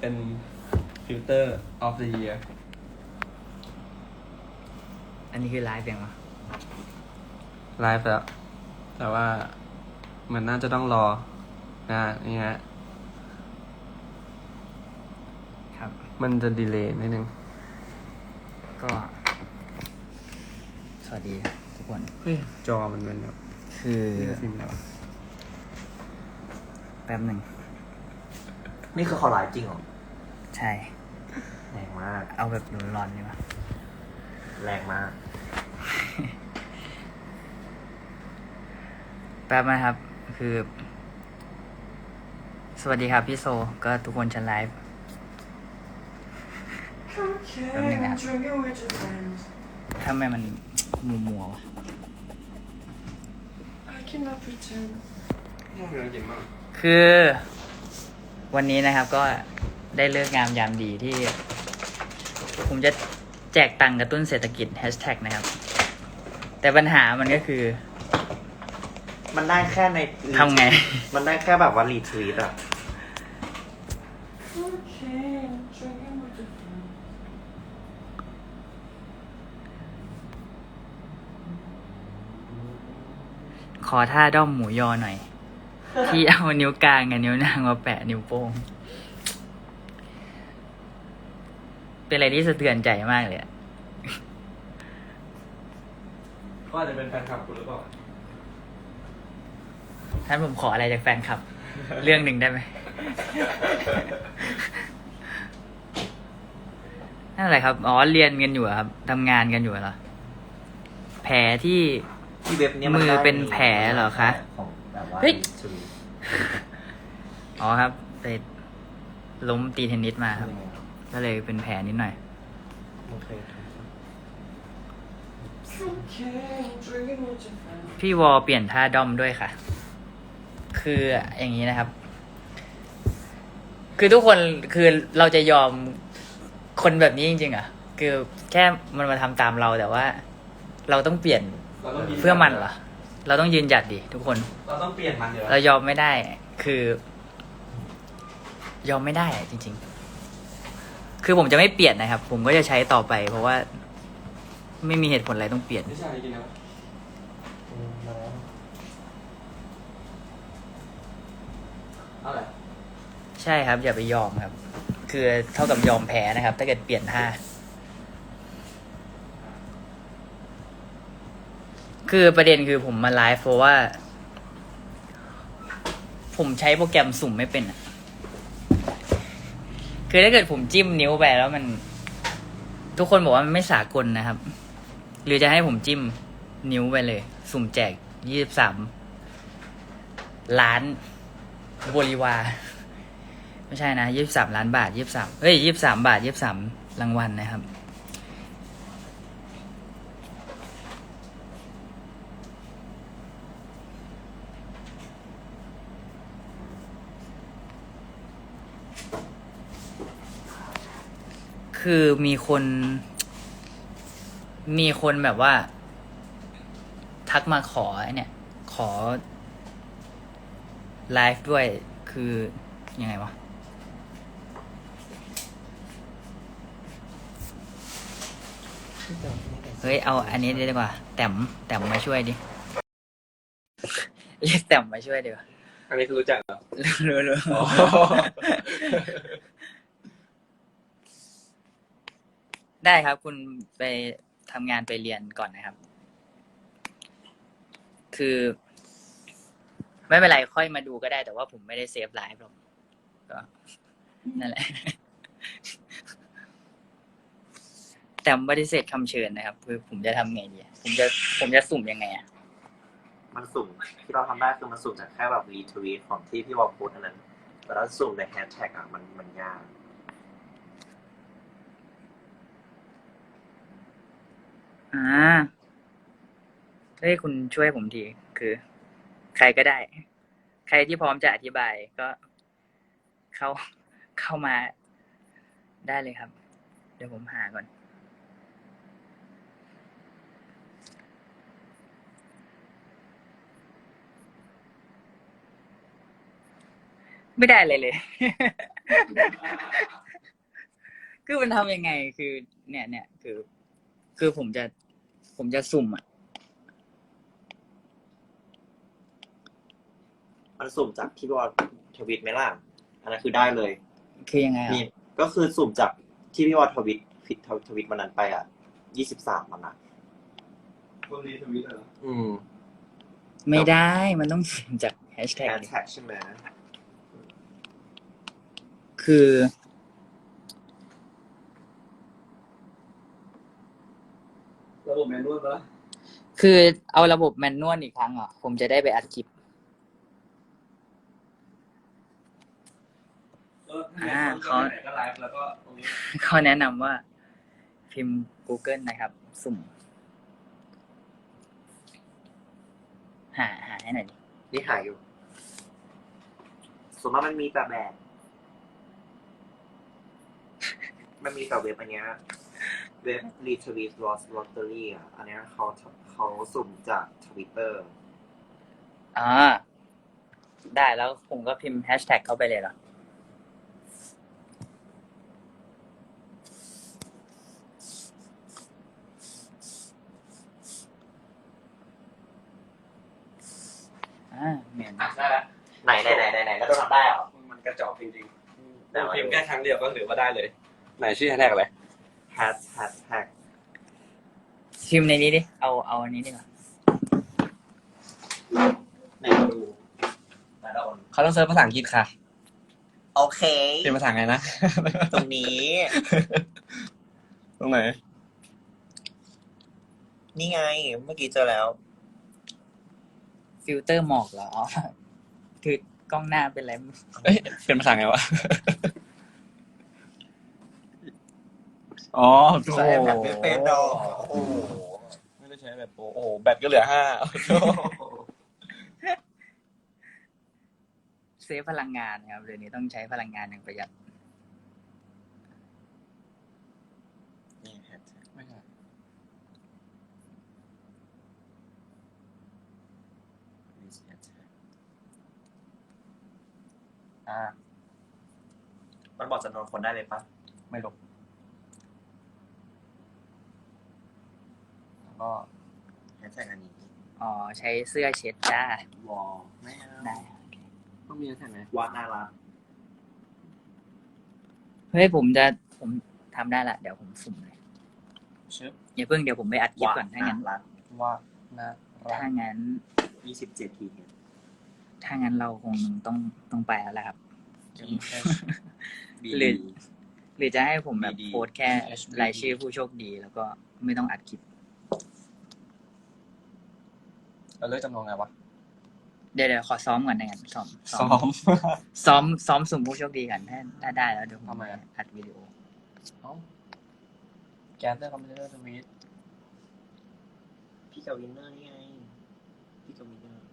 เป็นฟิลเตอร์ of the year อันนี้คือไลฟ์เองวะไลฟ์แล้ว แต่ว่ามันน่าจะต้องรอนะนี่ฮะครับ มันจะดีเลย์นิดนึง ก็ สวัสดีทุกคน เฮ้ย จอมันเป็นแบบคือ ฟิล์มแล้วแป๊บหนึ่ง นี่คือเขาไลฟ์จริงเหรอใช่ แรงมาก เอาแบบร้อนๆดีป่ะแรงมาก แป๊บนะครับ คือ สวัสดีครับพี่โซ ก็ทุกคนจะไลฟ์ แป๊บนึงนะครับ ทำไมมันมัวมัวๆวะคือ วันนี้นะครับก็ได้เลิกงามยามดีที่ ผมจะแจกตังค์กระตุ้นเศรษฐกิจแฮชแท็กนะครับ แต่ปัญหามันก็คือ มันได้แค่ในทำไง มันได้แค่แบบว่ารีทวีตอะขอท่าด้อมหมูยอหน่อย ที่เอานิ้วกลางกับนิ้วนางมาแปะนิ้วโป้ง เป็นอะไรที่สะเทือนใจมากเลยอะก็อาจจะเป็นแฟนคลับคุณหรือเปล่าท่านผมขออะไรจากแฟนคลับ เรื่องหนึ่งได้ไหม นั่นแหละครับ อ๋อ เรียนกันอยู่อะครับทำงานกันอยู่เหรอ แผลที่ ที่เว็บเนี้ยมือได้เป็นแผลเหรอคะ ของแบบว่าเฮ้ย retweet อ๋อครับไปล้มตีเทนนิสมาครับ ก็เลยเป็นแผลนิดหน่อย โอเคพี่วอเปลี่ยนท่าด้อมด้วยค่ะ คืออย่างนี้นะครับ คือทุกคนคือเราจะยอมคนแบบนี้จริงๆเหรอะ คือแค่มันมาทำตามเราแต่ว่า เราต้องเปลี่ยนเราต้องยืเพื่อมันเหรอ เราต้องยืนหยัดดิทุกคน เราต้องเปลี่ยนมันเดี๋ยวเรายอมไม่ได้ คือ ยอมไม่ได้อะจริง ๆ คือผมจะไม่เปลี่ยนนะครับ ผมก็จะใช้ต่อไป เพราะว่า ไม่มีเหตุผลอะไรต้องเปลี่ยน ไม่ใช่จริงๆนะอืมแล้วอะไรใช่ครับ อย่าไปยอมครับ คือเท่ากับยอมแพ้นะครับ ถ้าเกิดเปลี่ยนท่าคือประเด็นคือผมมาไลฟ์เพราะว่า ผมใช้โปรแกรมสุ่มไม่เป็นอะ คือถ้าเกิดผมจิ้มนิ้วไปแล้วมัน ทุกคนบอกว่ามันไม่สากลนะครับ หรือจะให้ผมจิ้มนิ้วไปเลย สุ่มแจกยี่สิบสามล้านบริวารไม่ใช่นะยี่สิบสามล้านบาทยี่สิบสามเฮ้ยยี่สิบสามบาทยี่สิบสามรางวัลนะครับ คือมีคน มีคนแบบว่า ทักมาขอไอ้เนี่ย ขอไลฟ์ด้วยคือยังไงวะเฮ้ยเอาอันนี้ดีกว่า แต้มแต้มมาช่วยดิเรียกแต้มมาช่วยดีกว่าอันนี้คือรู้จักเหรอรู้รู้ อ๋อ ได้ครับ คุณไปทำงานไปเรียนก่อนนะครับ คือ ไม่เป็นไรค่อยมาดูก็ได้ แต่ว่าผมไม่ได้เซฟไลฟ์หรอกก็นั่นแหละ แต่ปฏิเสธคำเชิญนะครับ คือผมจะทำไงดีอะผมจะผมจะสุ่มยังไงอะ มันสุ่มที่เราทำได้คือมันสุ่มจากแค่แบบรีทวีตของที่พี่วอลโพสต์อันนั้น แต่ถ้าสุ่มในแฮชแท็กอะมันมันยาก อ่าเฮ้ยคุณช่วยผมทีคือ ใครก็ได้ ใครที่พร้อมจะอธิบายก็เข้าเข้ามาได้เลยครับ เดี๋ยวผมหาก่อน ไม่ได้เลยเลย คือมันทำยังไงคือ เนี่ยเนี่ยคือ คือผมจะผมจะสุ่มอะ มันสุ่มจากที่พี่วอลทวิตไหมล่ะ อันนั้นคือได้เลยคือยังไงอะ นี่ก็คือสุ่มจากที่พี่วอลทวิตผิดทวิตวันนั้นไปอะยี่สิบสามมันอะ คนรีทวิตเหรออืมไม่ได้มันต้องสุ่มจากแฮชแท็กแฮชแท็กใช่ไหมคือ ระบบแมนนวลปะคือเอาระบบแมนนวลอีกครั้งอะผมจะได้ไปอัดคลิปอ่าเขาไหนก็ไลฟ์แล้วก็ตรงนี้เขาแนะนำว่า พิมพ์ Google นะครับ สุ่ม หาหาให้หน่อยดินี่หายอยู่ ส่วนมากมันมีแต่แบบ มันมีแต่เว็บอันเนี้ย เว็บ retweet lost lottery อะ อันเนี้ยเขาเขาสุ่มจากทวิตเตอร์อ่า ได้แล้วผมก็พิมพ์แฮชแท็กเข้าไปเลยเหรอ อ่าเหมือนได้แล้วไหนไหนไหนไหนไหนแล้วต้องทำได้เหรอ มันกระจอกจริงๆได้ไหมพิมพ์แค่ครั้งเดียวก็ถือว่าได้เลย ไหนชื่อแฮชแท็กอะไรแฮชแฮชแท็กพิมพ์ในนี้ดิ เอาเอาอันนี้ดีกว่าไหนมาดูไหนเราเขาต้องเซิร์ชภาษาอังกฤษค่ะโอเคเป็นภาษาไงนะ ตรงนี้ ตรงไหน นี่ไง เมื่อกี้เจอแล้ว ฟิลเตอร์หมอกเหรออ๋อคือกล้องหน้าเป็นอะไรไม่รู้เอ้ยเป็นภาษาไงวะ อ๋อใช้แบบไม่เป็นดอกโอ้โหไม่ได้ใช้แบบโปรโอ้โหแบตก็เหลือห้าเซฟพลังงานนะครับเดี๋ยวนี้ต้องใช้พลังงานอย่างประหยัดนี่แฮชแท็กไม่ใช่นี่แฮชแท็กอ่ามันบอกจำนวนคนได้เลยปะไม่ลบแล้ว ก็แฮชแท็กอันนี้อ๋อใช้เสื้อเช็ดจ้าวอลไม่เอาได้ต้องมีแฮชแท็กไหมวาดน่ารักเฮ้ยผมจะผมทำได้ละเดี๋ยวผมสุ่มเลยชึบอย่าเพิ่งเดี๋ยวผมไปอัดคลิปวาดก่อนถ้างั้นรักว่านะรักถ้างั้นยี่สิบเจ็ดทีเนี่ยถ้างั้นเราคงต้องต้องไปแล้วแหละครับบีหรือหรือจะให้ผมแบบดีๆโพสต์แค่รายชื่อผู้โชคดี แล้วก็ไม่ต้องอัดคลิป เราเลือกจำนวนไงวะ เดี๋ยวเดี๋ยวขอซ้อมก่อนนะงั้นซ้อมซ้อม ซ้อมซ้อมสุ่มผู้โชคดีกันถ้าถ้าได้แล้วเดี๋ยวผมทำไมอะ อัดวิดีโอ เอ้าแกนเตอร์คอมพิวเตอร์สวิตพี่กับวินเนอร์นี่ไง พี่กับวินเนอร์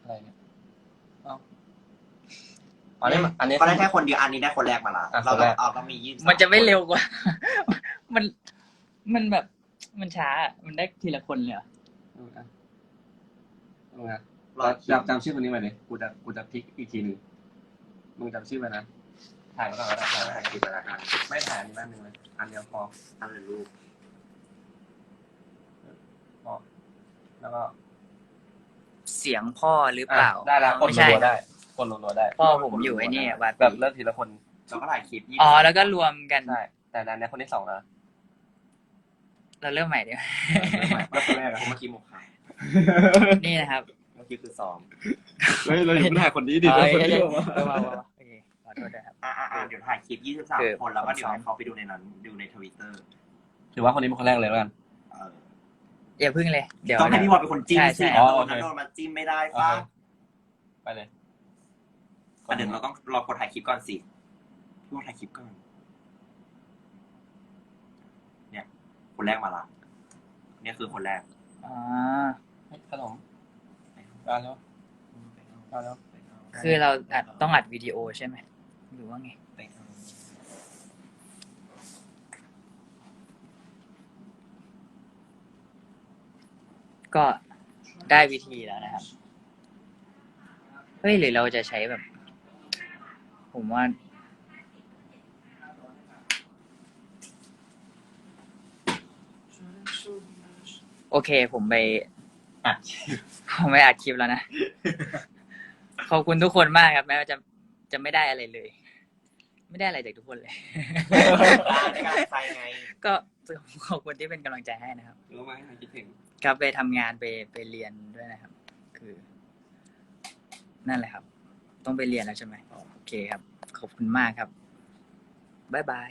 อะไรเนี่ยเอ้าอันนี้มันอันนี้ ก็ได้แค่คนเดียวอันนี้ได้คนแรกมาละอะเราคนแรก เอาก็มียี่สิบมันจะไม่เร็วกว่า มัน มันแบบ มันช้ามันได้ทีละคนเลยเหรอ เอาอะเอาไงรอจำจำชื่อคนนี้ไว้เลยกูจะกูจะพลิกอีกทีหนึ่งมึงจำชื่อไว้นะถ่ายไว้ก่อนก็ได้ถ่าถ่ายยไว้ถ่ายคลิปแล้วกันไม่ถ่ายอันนี้แป๊บนึงเลยอันเดียวพออันเลยรูปพอแล้วก็เสียงพ่อหรือเปล่าอะได้แล้วกดไม่ใช่ รัวๆได้กดรัวๆได้พ่อผมอยู่ไอ้นี่วัดแบบเลิกทีละคน เราก็ถ่ายคลิปยี่อ๋อ แล้วก็รวมกันได้แต่ในนี้คนที่สองนะ เราเริ่มใหม่เดี๋ยวแล้วคนแรกอะผมเมื่อกี้หมกขายนี่นะครับเมื่อกี้คือซ้อมเฮ้ยเราอยู่ไม่ถ่ายคนนี้ดิอ๋อเราคนเอ้ยนี้เอ้ยออกมาเออมามามาโอเคขอโทษด้วยครับอ่าอ่าเดี๋ยวถ่ายคลิปยี่สิบสามคือคนแล้วก็เดี๋ยวซ้อมให้เขาไปดูในนั้นดูในทวิตเตอร์ถือว่าคนนี้เป็นคนแรกเลยแล้วกันเอออย่าพึ่งเลย เดี๋ยวต้องให้พี่วอลเป็นคนจิ้มใช่สิใช่แล้วอ๋อโดนนั้นโอเคโดนมาจิ้มไม่ได้โอป่ะเคไปเลยอะเดี๋ยวเราต้องรอกดถ่ายคลิปก่อนสิพี่วอลถ่ายคลิปก่อน เนี่ย คนแรกมาละเนี่ยคือคนแรกอ๋อเฮ้ยขนมมาแล้วมาแล้วคือเราอัดต้องอัดวิดีโอใช่ไหมหรือว่าไงไปเอาก็ได้วิธีแล้วนะครับ เฮ้ยหรือเราจะใช้แบบ ผมว่า โอเค ผมไปอัดผมไปอัดคลิปแล้วนะ ขอบคุณทุกคนมากครับ แม้ว่าจะจะไม่ได้อะไรเลย ไม่ได้อะไรจากทุกคนเลย ในการใส่ไงก็ขอบคุณที่เป็นกำลังใจให้นะครับ รู้ไหมคิดถึงครับไปทำงานไปไปเรียนด้วยนะครับ คือ นั่นแหละครับ ต้องไปเรียนแล้วใช่ไหมโอเคครับ ขอบคุณมากครับบ๊ายบาย